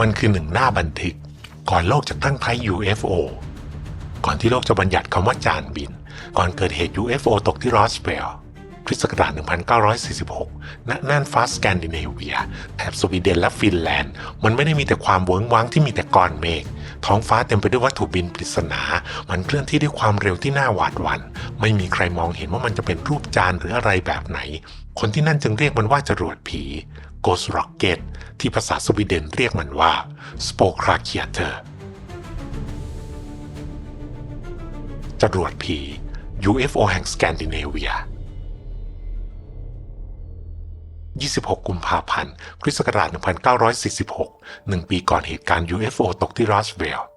มันคือหนึ่งหน้าบันทึก ก่อนโลกจะตั้งไทย UFO ก่อนที่โลกจะบัญญัติคำว่าจานบิน ก่อนเกิดเหตุ UFO ตกที่รอสเวลล์ คริสต์ศักราช 1946 ณ น่านฟ้าสแกนดิเนเวีย แถบสวีเดนและฟินแลนด์ มันไม่ได้มีแต่ความเวิ้งว้างที่มีแต่ก้อนเมฆ ท้องฟ้าเต็มไปด้วยวัตถุบินปริศนา มันเคลื่อนที่ด้วยความเร็วที่น่าหวาดหวัน่น ไม่มีใครมองเห็นว่ามันจะเป็นรูปจานหรืออะไรแบบไหน คนที่นั่นจึงเรียกมันว่าจรวดผี Ghost Rocket ที่ภาษาสวีเดนเรียกมันว่า s p o k r a k e t e r จรวดผี UFO แห่งสแกนดิเนเวีย 26 กุมภาพันธ์ คริสต์ศักราช 1946 หนึ่งปีก่อนเหตุการณ์ UFO ตกที่รอสเวลล์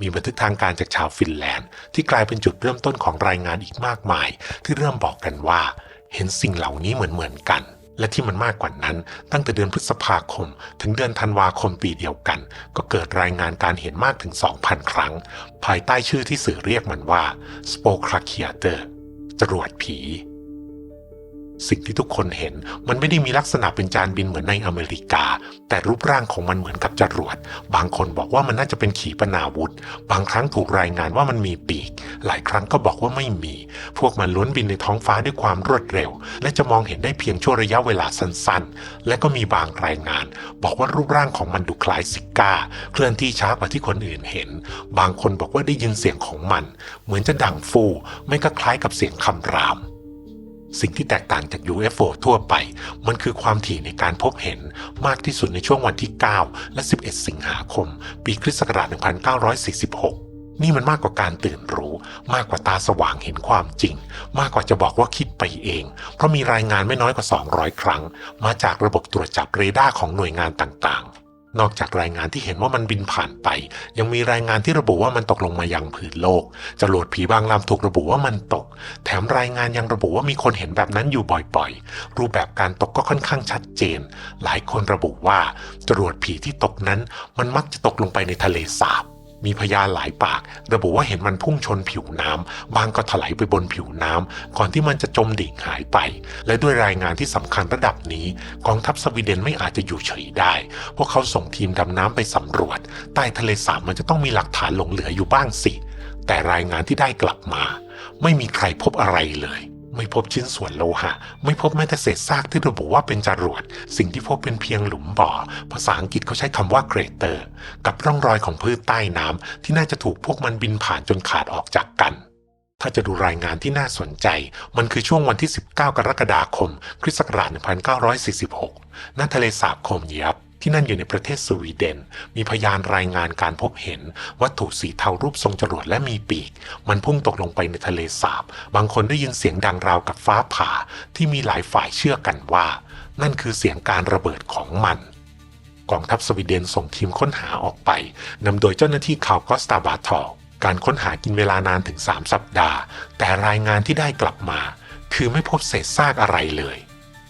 มีบันทึกทางการจากชาวฟินแลนด์ ที่กลายเป็นจุดเริ่มต้นของรายงานอีกมากมาย ที่เริ่มบอกกันว่า เห็นสิ่งเหล่านี้เหมือนเหมือนๆกัน และที่มันมากกว่านั้น ตั้งแต่เดือนพฤษภาคม ถึงเดือนธันวาคมปีเดียวกัน ก็เกิดรายงานการเห็นมากถึง 2,000 ครั้ง ภายใต้ชื่อที่สื่อเรียกมันว่า s p o k r a k e t e r จรวดผี สิ่งที่ทุกคนเห็น มันไม่ได้มีลักษณะเป็นจานบินเหมือนในอเมริกา แต่รูปร่างของมันเหมือนกับจรวด บางคนบอกว่ามันน่าจะเป็นขีปนาวุธ บางครั้งถูกรายงานว่ามันมีปีก หลายครั้งก็บอกว่าไม่มี พวกมันล้วนบินในท้องฟ้าด้วยความรวดเร็ว และจะมองเห็นได้เพียงช่วงระยะเวลาสั้นๆ และก็มีบางรายงาน บอกว่ารูปร่างของมันดูคล้ายซิก้า เคลื่อนที่ช้ากว่าที่คนอื่นเห็น บางคนบอกว่าได้ยินเสียงของมัน เหมือนจะดังฟู ไม่ก็คล้ายกับเสียงคำราม สิ่งที่แตกต่างจาก UFO ทั่วไป มันคือความถี่ในการพบเห็นมากที่สุดในช่วงวันที่ 9 และ 11 สิงหาคม ปีคริสต์ศักราช 1946 นี่มันมากกว่าการตื่นรู้ มากกว่าตาสว่างเห็นความจริง มากกว่าจะบอกว่าคิดไปเอง เพราะมีรายงานไม่น้อยกว่า 200 ครั้ง มาจากระบบตรวจจับเรดาร์ของหน่วยงานต่างๆ นอกจากรายงานที่เห็นว่ามันบินผ่านไป ยังมีรายงานที่ระบุว่ามันตกลงมายังผืนโลกจรวดผีบางลำถูกระบุว่ามันตก แถมรายงานยังระบุว่ามีคนเห็นแบบนั้นอยู่บ่อยๆ รูปแบบการตกก็ค่อนข้างชัดเจน หลายคนระบุว่าจรวดผีที่ตกนั้น มันมักจะตกลงไปในทะเลสาบ มีพยานหลายปาก ระบุว่าเห็นมันพุ่งชนผิวน้ำบางก็ถลายไปบนผิวน้ำก่อนที่มันจะจมดิ่งหายไป และด้วยรายงานที่สำคัญระดับนี้ กองทัพสวีเดนไม่อาจจะอยู่เฉยได้ พวกเขาส่งทีมดำน้ำไปสำรวจ ใต้ทะเลสาบมันจะต้องมีหลักฐานหลงเหลืออยู่บ้างสิ แต่รายงานที่ได้กลับมา ไม่มีใครพบอะไรเลย ไม่พบชิ้นส่วนโลหะ ไม่พบแม้แต่เศษซากที่ระบุว่าเป็นจรวด สิ่งที่พบเป็นเพียงหลุมบ่อ ภาษาอังกฤษเขาใช้คำว่าเกรเตอร์ กับร่องรอยของพืชใต้น้ำที่น่าจะถูกพวกมันบินผ่านจนขาดออกจากกัน ถ้าจะดูรายงานที่น่าสนใจ มันคือช่วงวันที่ 19 กรกฎาคม คริสต์ศักราช 1946 ณ ทะเลสาบโคมยับ ที่นั่นอยู่ในประเทศสวีเดน มีพยานรายงานการพบเห็น วัตถุสีเทารูปทรงจรวดและมีปีก มันพุ่งตกลงไปในทะเลสาบ บางคนได้ยินเสียงดังราวกับฟ้าผ่า ที่มีหลายฝ่ายเชื่อกันว่า นั่นคือเสียงการระเบิดของมันกองทัพสวีเดนส่งทีมค้นหาออกไป นำโดยเจ้าหน้าที่คาวกอสตาบาทอการค้นหากินเวลานานถึง 3 สัปดาห์ แต่รายงานที่ได้กลับมา คือไม่พบเศษซากอะไรเลย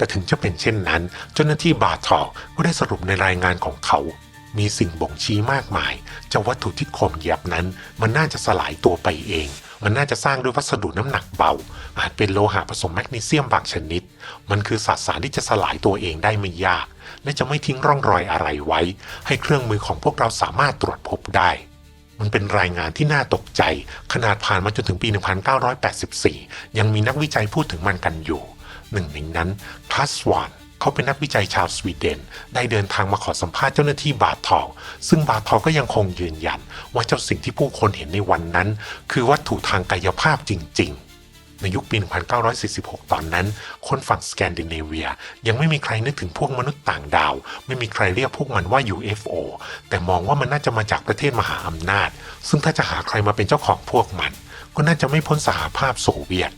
แต่ถึงจะเป็นเช่นนั้น เจ้าหน้าที่บาทอลก็ได้สรุปในรายงานของเขา มีสิ่งบ่งชี้มากมายจ้าวัตถุที่คมเหยียบนั้น มันน่าจะสลายตัวไปเอง มันน่าจะสร้างด้วยวัสดุน้ำหนักเบา อาจเป็นโลหะผสมแมกนีเซียมบางชนิด มันคือสสารที่จะสลายตัวเองได้ไม่ยาก และจะไม่ทิ้งร่องรอยอะไรไว้ ให้เครื่องมือของพวกเราสามารถตรวจพบได้มันเป็นรายงานที่น่าตกใจ ขนาดผ่านมาจนถึงปี 1984 ยังมีนักวิจัยพูดถึงมันกันอยู่ หนึ่งในนั้นคลาสวานเขาเป็นนักวิจัยชาวสวีเดน ได้เดินทางมาขอสัมภาษณ์เจ้าหน้าที่บาทอลซึ่งบาทอลก็ยังคงยืนยัน ว่าเจ้าสิ่งที่ผู้คนเห็นในวันนั้น คือวัตถุทางกายภาพจริง ๆในยุคปี 1946 ตอนนั้น คนฝั่งสแกนดิเนเวีย ยังไม่มีใครนึกถึงพวกมนุษย์ต่างดาว ไม่มีใครเรียกพวกมันว่า UFO แต่มองว่ามันน่าจะมาจากประเทศมหาอำนาจ ซึ่งถ้าจะหาใครมาเป็นเจ้าของพวกมัน ก็น่าจะไม่พ้นสหภาพโซเวียต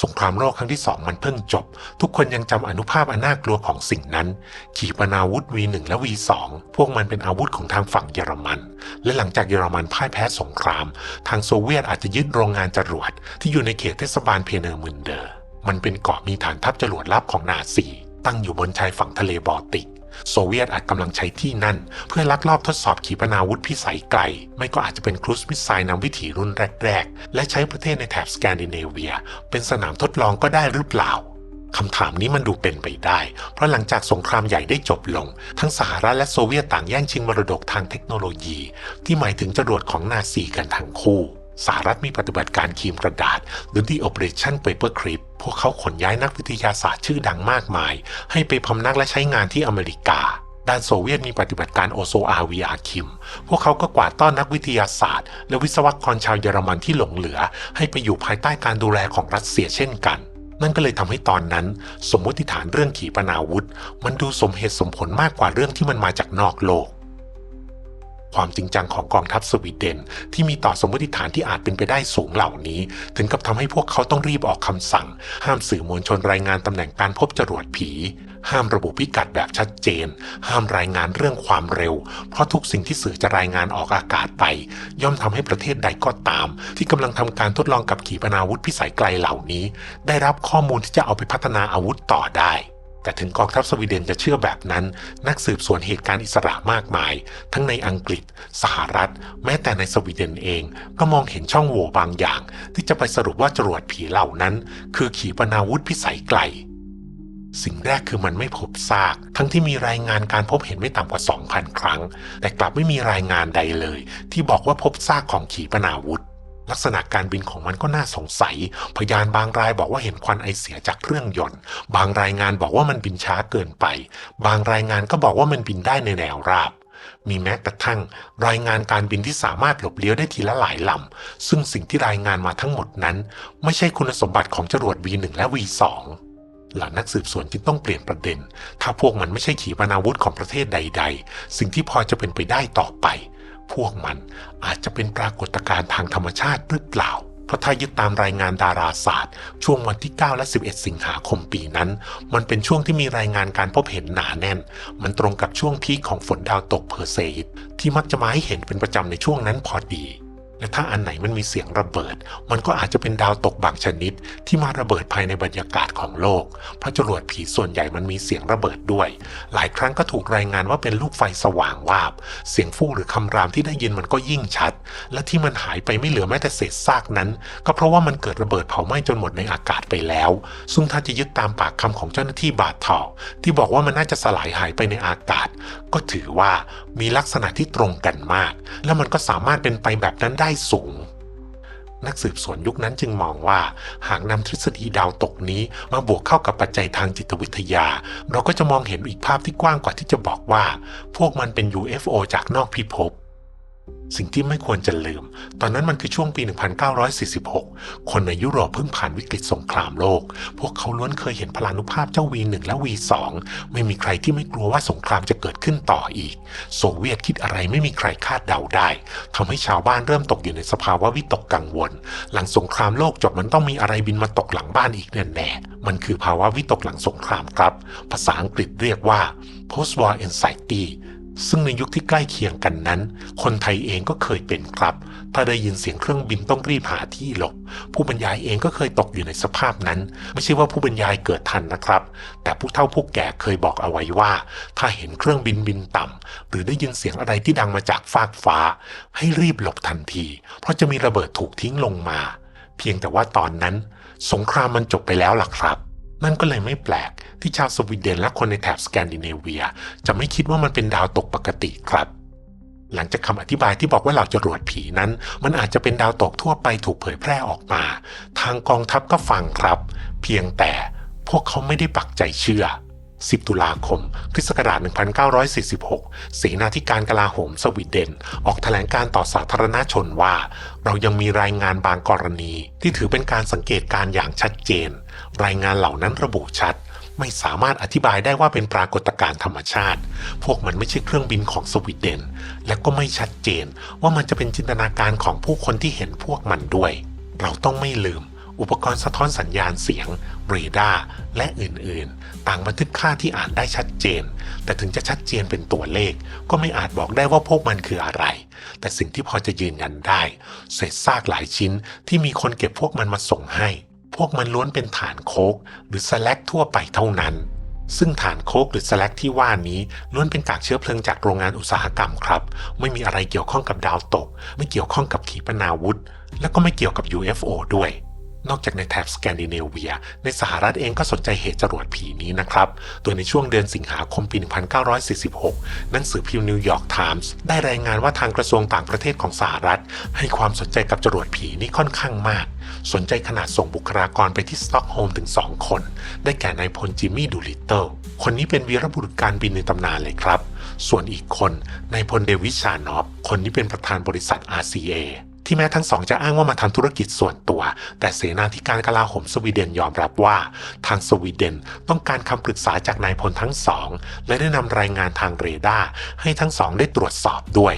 สงครามโลกครั้งที่สองมันเพิ่งจบ ทุกคนยังจำอนุภาพอันน่ากลัวของสิ่งนั้น ขีปนาวุธ V1 และ V2 พวกมันเป็นอาวุธของทางฝั่งเยอรมัน และหลังจากเยอรมันพ่ายแพ้สงคราม ทางโซเวียตอาจจะยึดโรงงานจรวด ที่อยู่ในเขตเทศบาลเพเนอร์มุนเดอร์ มันเป็นเกาะมีฐานทัพจรวดลับของนาซี ตั้งอยู่บนชายฝั่งทะเลบอลติก โซเวียตอาจกำลังใช้ที่นั่น เพื่อลักลอบทดสอบขีปนาวุธพิสัยไกล ไม่ก็อาจจะเป็นครูซมิสไซล์นำวิถีรุ่นแรก ๆ และใช้ประเทศในแถบสแกนดิเนเวีย เป็นสนามทดลองก็ได้หรือเปล่าคำถามนี้มันดูเป็นไปได้ เพราะหลังจากสงครามใหญ่ได้จบลง ทั้งสหรัฐและโซเวียตต่างแย่งชิงมรดกทางเทคโนโลยี ที่หมายถึงจรวดของนาซีกันทั้งคู่ สหรัฐมีปฏิบัติการคีมกระดาษ หรือ The Operation Paperclip พวกเขาขนย้ายนักวิทยาศาสตร์ชื่อดังมากมาย ให้ไปพำนักและใช้งานที่อเมริกา ด้านโซเวียตมีปฏิบัติการโอโซอาวีอาคิม พวกเขาก็กวาดต้อนนักวิทยาศาสตร์ และวิศวกรชาวเยอรมันที่หลงเหลือ ให้ไปอยู่ภายใต้การดูแลของรัสเซียเช่นกัน นั่นก็เลยทำให้ตอนนั้น สมมติฐานเรื่องขีปนาวุธ มันดูสมเหตุสมผลมากกว่าเรื่องที่มันมาจากนอกโลก ความจริงจังของกองทัพสวีเดน ที่มีต่อสมมติฐานที่อาจเป็นไปได้สูงเหล่านี้ ถึงกับทำให้พวกเขาต้องรีบออกคำสั่ง ห้ามสื่อมวลชนรายงานตำแหน่งการพบจรวดผี ห้ามระบุพิกัดแบบชัดเจน ห้ามรายงานเรื่องความเร็ว เพราะทุกสิ่งที่สื่อจะรายงานออกอากาศไป ย่อมทำให้ประเทศใดก็ตาม ที่กำลังทำการทดลองกับขีปนาวุธพิสัยไกลเหล่านี้ ได้รับข้อมูลที่จะเอาไปพัฒนาอาวุธต่อได้ แต่ถึงกองทัพสวีเดนจะเชื่อแบบนั้น นักสืบสวนเหตุการณ์อิสระมากมาย ทั้งในอังกฤษ สหรัฐ แม้แต่ในสวีเดนเอง ก็มองเห็นช่องโหว่บางอย่าง ที่จะไปสรุปว่าจรวดผีเหล่านั้น คือขีปนาวุธพิสัยไกล สิ่งแรกคือมันไม่พบซาก ทั้งที่มีรายงานการพบเห็นไม่ต่ำกว่า 2,000 ครั้ง แต่กลับไม่มีรายงานใดเลย ที่บอกว่าพบซากของขีปนาวุธ ลักษณะการบินของมันก็น่าสงสัย พยานบางรายบอกว่าเห็นควันไอเสียจากเครื่องยนต์ บางรายงานบอกว่ามันบินช้าเกินไป บางรายงานก็บอกว่ามันบินได้ในแนวราบ มีแม้กระทั่ง รายงานการบินที่สามารถหลบเลี้ยวได้ทีละหลายลำ ซึ่งสิ่งที่รายงานมาทั้งหมดนั้น ไม่ใช่คุณสมบัติของจรวด V1 และ V2 หลังนักสืบสวนจึงต้องเปลี่ยนประเด็น ถ้าพวกมันไม่ใช่ขีปนาวุธของประเทศใด ๆ สิ่งที่พอจะเป็นไปได้ต่อไป พวกมันอาจจะเป็นปรากฏการณ์ทางธรรมชาติหรือเปล่า เพราะถ้ายึดตามรายงานดาราศาสตร์ ช่วงวันที่ 9 และ 11 สิงหาคมปีนั้น มันเป็นช่วงที่มีรายงานการพบเห็นหนาแน่น มันตรงกับช่วงพีคของฝนดาวตกเพอร์เซอิดที่มักจะมาให้เห็นเป็นประจำในช่วงนั้นพอดี และถ้าอันไหนมันมีเสียงระเบิด มันก็อาจจะเป็นดาวตกบางชนิด ที่มาระเบิดภายในบรรยากาศของโลก เพราะจรวดผีส่วนใหญ่มันมีเสียงระเบิดด้วย หลายครั้งก็ถูกรายงานว่าเป็นลูกไฟสว่างวาบ เสียงฟู่หรือคำรามที่ได้ยินมันก็ยิ่งชัด และที่มันหายไปไม่เหลือแม้แต่เศษซากนั้น ก็เพราะว่ามันเกิดระเบิดเผาไหม้จนหมดในอากาศไปแล้ว ซึ่งถ้าจะยึดตามปากคำของเจ้าหน้าที่บาดทอที่บอกว่ามันน่าจะสลายหายไปในอากาศ ก็ถือว่ามีลักษณะที่ตรงกันมาก และมันก็สามารถเป็นไปแบบนั้นได้สูง นักสืบสวนยุคนั้นจึงมองว่า หากนำทฤษฎีดาวตกนี้มาบวกเข้ากับปัจจัยทางจิตวิทยา เราก็จะมองเห็นอีกภาพที่กว้างกว่าที่จะบอกว่า พวกมันเป็น UFO จากนอกพิภพ สิ่งที่ไม่ควรจะลืม ตอนนั้นมันคือช่วงปี 1946 คนในยุโรปเพิ่งผ่านวิกฤตสงครามโลก พวกเขาล้วนเคยเห็นพลานุภาพเจ้า V1 และ V2 ไม่มีใครที่ไม่กลัวว่าสงครามจะเกิดขึ้นต่ออีก โซเวียตคิดอะไรไม่มีใครคาดเดาได้ทำให้ชาวบ้านเริ่มตกอยู่ในสภาวะวิตกกังวล หลังสงครามโลกจบมันต้องมีอะไรบินมาตกหลังบ้านอีกแน่ๆ มันคือภาวะวิตกหลังสงครามครับ ภาษาอังกฤษเรียกว่า post war anxiety ซึ่งในยุคที่ใกล้เคียงกันนั้น คนไทยเองก็เคยเป็นครับ ถ้าได้ยินเสียงเครื่องบินต้องรีบหาที่หลบ ผู้บรรยายเองก็เคยตกอยู่ในสภาพนั้น ไม่ใช่ว่าผู้บรรยายเกิดทันนะครับ แต่ผู้เฒ่าผู้แก่เคยบอกเอาไว้ว่า ถ้าเห็นเครื่องบินบินต่ำ หรือได้ยินเสียงอะไรที่ดังมาจากฟากฟ้า ให้รีบหลบทันที เพราะจะมีระเบิดถูกทิ้งลงมา เพียงแต่ว่าตอนนั้น สงครามมันจบไปแล้วล่ะครับ นั่นก็เลยไม่แปลกที่ชาวสวีเดนและคนในแถบสแกนดิเนเวีย จะไม่คิดว่ามันเป็นดาวตกปกติครับ หลังจากคำอธิบายที่บอกว่าเราจรวดผีนั้น มันอาจจะเป็นดาวตกทั่วไปถูกเผยแพร่ออกมา ทางกองทัพก็ฟังครับ เพียงแต่พวกเขาไม่ได้ปักใจเชื่อ 10 ตุลาคม คริสต์ศักราช 1946 เสนาธิการกลาโหมสวีเดน ออกแถลงการต่อสาธารณชนว่า เรายังมีรายงานบางกรณี ที่ถือเป็นการสังเกตการ์อย่างชัดเจน รายงานเหล่านั้นระบุชัด ไม่สามารถอธิบายได้ว่าเป็นปรากฏการณ์ธรรมชาติ พวกมันไม่ใช่เครื่องบินของสวีเดน และก็ไม่ชัดเจนว่ามันจะเป็นจินตนาการของผู้คนที่เห็นพวกมันด้วย เราต้องไม่ลืม อุปกรณ์สะท้อนสัญญาณเสียงเรดาร์และอื่นๆ ต่างบันทึกค่าที่อ่านได้ชัดเจน แต่ถึงจะชัดเจนเป็นตัวเลข ก็ไม่อาจบอกได้ว่าพวกมันคืออะไร แต่สิ่งที่พอจะยืนยันได้ เศษซากหลายชิ้นที่มีคนเก็บพวกมันมาส่งให้ พวกมันล้วนเป็นฐานโคกหรือสแลกทั่วไปเท่านั้นซึ่งฐานโคกหรือสแลกที่ว่านี้ล้วนเป็นกากเชื้อเพลิงจากโรงงานอุตสาหกรรมครับ ไม่มีอะไรเกี่ยวข้องกับดาวตก ไม่เกี่ยวข้องกับขีปนาวุธ และก็ไม่เกี่ยวกับ UFO ด้วย นอกจากในแถบสแกนดิเนเวีย ในสหรัฐเองก็สนใจเหตุจรวดผีนี้นะครับ โดยในช่วงเดือนสิงหาคมปี 1946 หนังสือพิมพ์นิวยอร์กไทมส์ได้รายงานว่าทางกระทรวงต่างประเทศของสหรัฐ ให้ความสนใจกับจรวดผีนี้ค่อนข้างมาก สนใจขนาดส่งบุคลากรไปที่สต็อกโฮล์มถึง 2 คน ได้แก่นายพลจิมมี่ดูลิตเติลคนนี้เป็นวีรบุรุษการบินในตำนานเลยครับ ส่วนอีกคนนายพลเดวิดชานอฟคนนี้เป็นประธานบริษัท RCA ที่แม้ทั้งสองจะอ้างว่ามาทำธุรกิจส่วนตัว แต่เสนาธิการกลาโหมสวีเดนยอมรับว่า ทางสวีเดนต้องการคำปรึกษาจากนายพลทั้งสอง และได้นำรายงานทางเรดาร์ให้ทั้งสองได้ตรวจสอบด้วย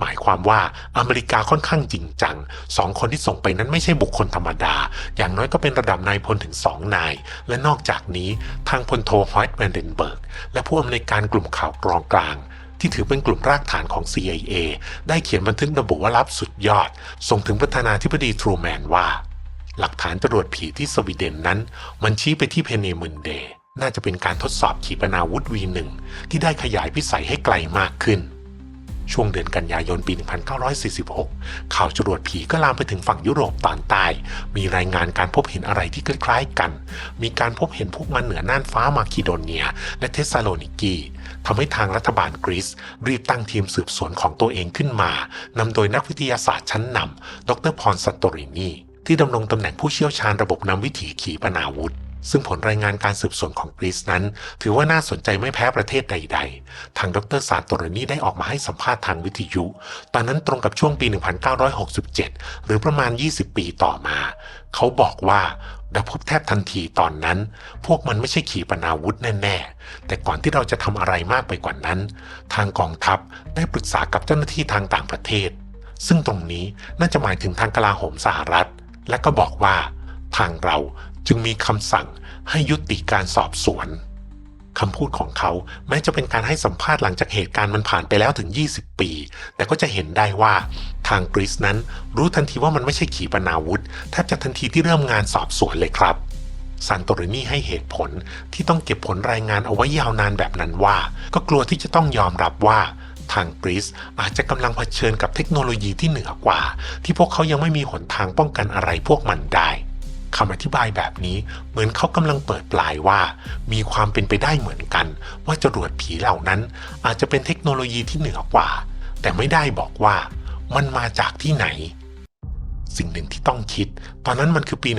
หมายความว่าอเมริกาค่อนข้างจริงจังสองคนที่ส่งไปนั้นไม่ใช่บุคคลธรรมดา อย่างน้อยก็เป็นระดับนายพลถึงสองนาย และนอกจากนี้ทางพลโทฮอยต์แวนเดนเบิร์ก และผู้อำนวยการกลุ่มข่าวกรองกลาง ที่ถือเป็นกลุ่มรากฐานของ CIA ได้เขียนบันทึกระบุว่าลับสุดยอด ส่งถึงประธานาธิบดีทรูแมนว่า หลักฐานจรวดผีที่สวีเดนนั้น มันชี้ไปที่เพเนมุนเดย์น่าจะเป็นการทดสอบขีปนาวุธ V1 ที่ได้ขยายพิสัยให้ไกลมากขึ้น ช่วงเดือนกันยายนปี 1946 ข่าวจรวดผีก็ลามไปถึงฝั่งยุโรปตอนใต้ มีรายงานการพบเห็นอะไรที่คล้ายๆกัน มีการพบเห็นพวกมันเหนือน่านฟ้ามาคิโดเนีย และเทสซาโลนิกีทำให้ทางรัฐบาลกรีซรีบตั้งทีมสืบสวนของตัวเองขึ้นมานำโดยนักวิทยาศาสตร์ชั้นนำดรพรสันโตรินีที่ดำรงตำแหน่งผู้เชี่ยวชาญระบบนำวิถีขีปนาวุธ ซึ่งผลรายงานการสืบสวนของกรีซนั้น ถือว่าน่าสนใจไม่แพ้ประเทศใด ๆ ทางดรซานโตรนีได้ออกมาให้สัมภาษณ์ทางวิทยุ ตอนนั้นตรงกับช่วงปี 1967 หรือประมาณ 20 ปีต่อมา เขาบอกว่าได้พบแทบทันทีตอนนั้น พวกมันไม่ใช่ขีปนาวุธแน่ๆ แต่ก่อนที่เราจะทำอะไรมากไปกว่านั้น ทางกองทัพได้ปรึกษากับเจ้าหน้าที่ทางต่างประเทศ ซึ่งตรงนี้น่าจะหมายถึงทางกลาโหมสหรัฐ และก็บอกว่าทางเรา จึงมีคำสั่งให้ยุติการสอบสวนคำพูดของเขาแม้จะเป็นการให้สัมภาษณ์หลังจากเหตุการณ์มันผ่านไปแล้วถึง 20 ปี แต่ก็จะเห็นได้ว่าทางกรีซนั้น รู้ทันทีว่ามันไม่ใช่ขีปนาวุธแทบจะทันทีที่เริ่มงานสอบสวนเลยครับซันโตรินีให้เหตุผลที่ต้องเก็บผลรายงานเอาไว้ยาวนานแบบนั้นว่า ก็กลัวที่จะต้องยอมรับว่า ทางกรีซอาจจะกำลังเผชิญกับเทคโนโลยีที่เหนือกว่า ที่พวกเขายังไม่มีหนทางป้องกันอะไรพวกมันได้ คำอธิบายแบบนี้เหมือนเขากำลังเปิดปลายว่า มีความเป็นไปได้เหมือนกัน ว่าจรวดผีเหล่านั้น อาจจะเป็นเทคโนโลยีที่เหนือกว่า แต่ไม่ได้บอกว่ามันมาจากที่ไหน สิ่งหนึ่งที่ต้องคิด ตอนนั้นมันคือปี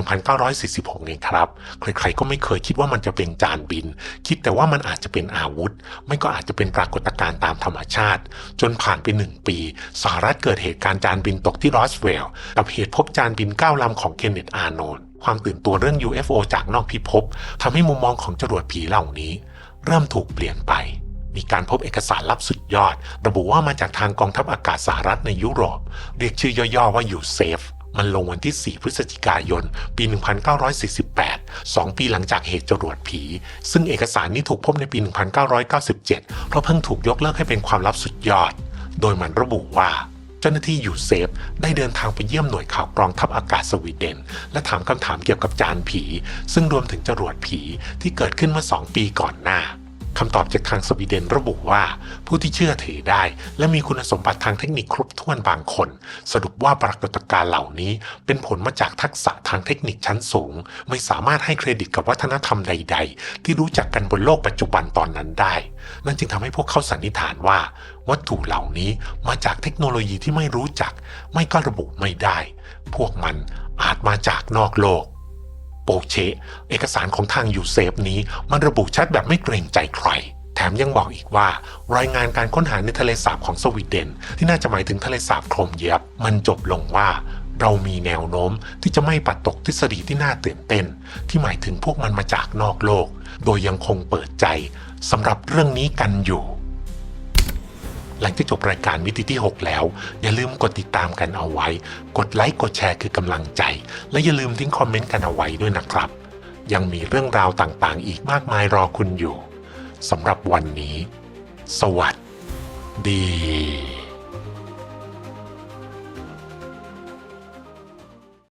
1946เองครับ ใครๆก็ไม่เคยคิดว่ามันจะเป็นจานบิน คิดแต่ว่ามันอาจจะเป็นอาวุธ ไม่ก็อาจจะเป็นปรากฏการณ์ตามธรรมชาติ จนผ่านไปหนึ่งปีสหรัฐเกิดเหตุการณ์จานบินตกที่รอสเวลล์กับเหตุพบจานบินก้าลำของเคนเนตอาร์โนล ความตื่นตัวเรื่อง UFO จากนอกพิภพทำให้มุมมองของจรวดผีเหล่านี้ เริ่มถูกเปลี่ยนไป มีการพบเอกสารลับสุดยอด ระบุว่ามาจากทางกองทัพอากาศสหรัฐในยุโรป เรียกชื่อย่อๆว่ายูเซฟมันลงวันที่ 4 พฤศจิกายน ปี 1948 2 ปีหลังจากเหตุจรวดผี ซึ่งเอกสารนี้ถูกพบในปี 1997 เพราะเพิ่งถูกยกเลิกให้เป็นความลับสุดยอด โดยมันระบุว่า เจ้าหน้าที่ยูเซฟได้เดินทางไปเยี่ยมหน่วยข่าวกรองทัพอากาศสวีเดน และถามคำถามเกี่ยวกับจานผี ซึ่งรวมถึงจรวดผีที่เกิดขึ้นเมื่อ 2 ปีก่อนหน้า คำตอบจากทางสวีเดนระบุว่า ผู้ที่เชื่อถือได้ และมีคุณสมบัติทางเทคนิคครบถ้วนบางคน สรุปว่าปรากฏการณ์เหล่านี้ เป็นผลมาจากทักษะทางเทคนิคชั้นสูง ไม่สามารถให้เครดิตกับวัฒนธรรมใด ๆ ที่รู้จักกันบนโลกปัจจุบันตอนนั้นได้ นั่นจึงทำให้พวกเขาสันนิษฐานว่า วัตถุเหล่านี้มาจากเทคโนโลยีที่ไม่รู้จัก ไม่ก็ระบุไม่ได้ พวกมันอาจมาจากนอกโลก โปเชเอกสารของทางยูเซฟนี้มันระบุชัดแบบไม่เกรงใจใคร แถมยังบอกอีกว่ารายงานการค้นหาในทะเลสาบของสวีเดน ที่น่าจะหมายถึงทะเลสาบโครมเย็บมันจบลงว่าเรามีแนวโน้มที่จะไม่ปัดตกทฤษฎีที่น่าตื่นเต้น ที่หมายถึงพวกมันมาจากนอกโลก โดยยังคงเปิดใจสำหรับเรื่องนี้กันอยู่ หลังจากจบรายการมิติที่ 6 แล้ว อย่าลืมกดติดตามกันเอาไว้ กดไลค์กดแชร์คือกำลังใจ และอย่าลืมทิ้งคอมเมนต์กันเอาไว้ด้วยนะครับ ยังมีเรื่องราวต่างๆ อีกมากมายรอคุณอยู่สำหรับวันนี้ สวัสดี